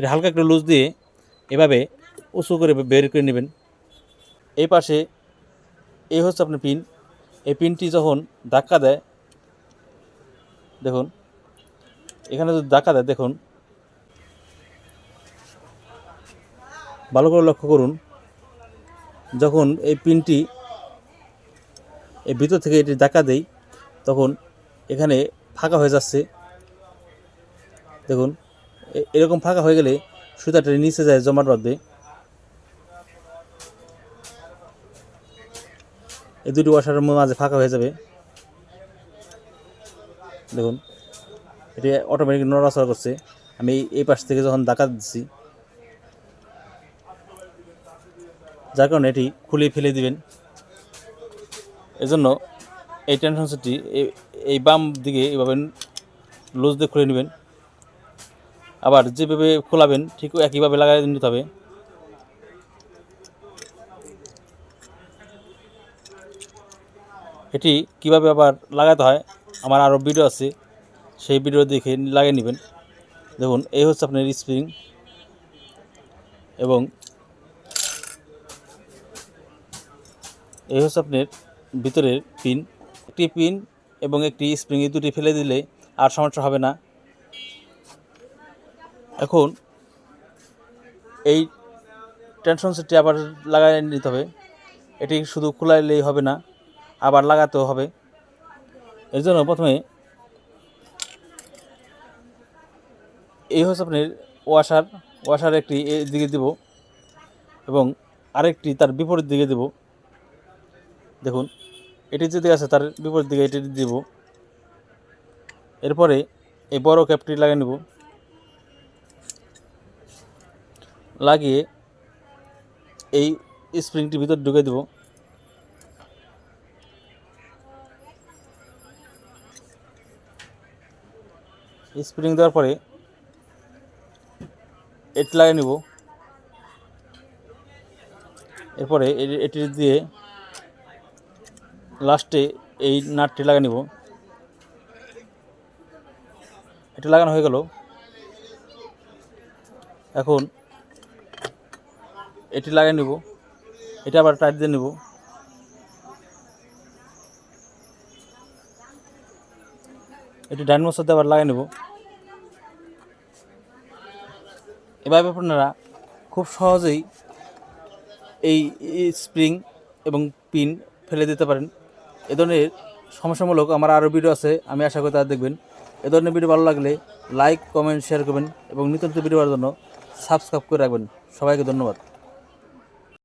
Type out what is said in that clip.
এটা হালকা একটু লুজ দিয়ে এভাবে উঁচু করে বের করে নেবেন। এই পাশে এই হচ্ছে আপনার পিন। এই পিনটি যখন ধাক্কা দেয়, দেখুন, এখানে যদি ধাক্কা দেয়, দেখুন, ভালো করে লক্ষ্য করুন, যখন এই পিনটি এই ভিতর থেকে এটি ধাক্কা দেই তখন এখানে ফাঁকা হয়ে যাচ্ছে। দেখুন এরকম ফাঁকা হয়ে গেলে সুতাটা নিচে যায় জমাট বাঁধবে। এই দুটি ওয়াশারের মাঝে ফাঁকা হয়ে যাবে। দেখুন, এটি অটোমেটিক নড়াচড়া করছে। আমি এই- পাশ থেকে যখন ধাক্কা দিচ্ছি, যার কারণে এটি খুলে ফেলে দিবেন। এজন্য এই টেনশন সেটটি এই বাম দিকে এইভাবে লুজ দিয়ে খুলে নেবেন। আবার যেভাবে খোলাবেন, ঠিক একইভাবে লাগাই নিতে হবে। এটি কীভাবে আবার লাগাতে হয়, আমার আরও ভিডিও আছে, সেই ভিডিও দেখে লাগিয়ে নেবেন। দেখুন, এই হচ্ছে আপনার স্প্রিং এবং এই হচ্ছে আপনার ভিতরের পিন। একটি পিন এবং একটি স্প্রিং, এই দুটি ফেলে দিলে আর সমস্যা হবে না। এখন এই টেনশন সেটটি আবার লাগাই নিতে হবে। এটি শুধু খোলাইলেই হবে না, আবার লাগাতেও হবে। এর জন্য প্রথমে এই হচ্ছে আপনার ওয়াশার ওয়াশার একটি দিকে দেব এবং আরেকটি তার বিপরীত দিকে দেব। দেখুন, এটি যেদিকে আছে তার বিপরীত দিকে এটি দেব। এরপরে এই বড় ক্যাপটি লাগিয়ে নেব। লাগিয়ে এই স্প্রিংটি ভিতর ঢুকে দেব। স্প্রিং দেওয়ার পরে এটি লাগিয়ে নেব। এরপরে এটি দিয়ে লাস্টে এই নাটটি লাগিয়ে নেব। এটি লাগানো হয়ে গেল। এখন এটি লাগিয়ে নেব। এটা আবার টাইট দিয়ে নেব। এটি ডাইনমোর সাথে আবার লাগিয়ে নেব। এভাবে আপনারা খুব সহজেই এই স্প্রিং এবং পিন ফেলে দিতে পারেন। এ ধরনের সমস্যামূলক আমার আরও ভিডিও আছে, আমি আশা করি তারা দেখবেন। এ ধরনের ভিডিও ভালো লাগলে লাইক, কমেন্ট শেয়ার করবেন এবং নিত্য ভিডিও জন্য সাবস্ক্রাইব করে রাখবেন। সবাইকে ধন্যবাদ।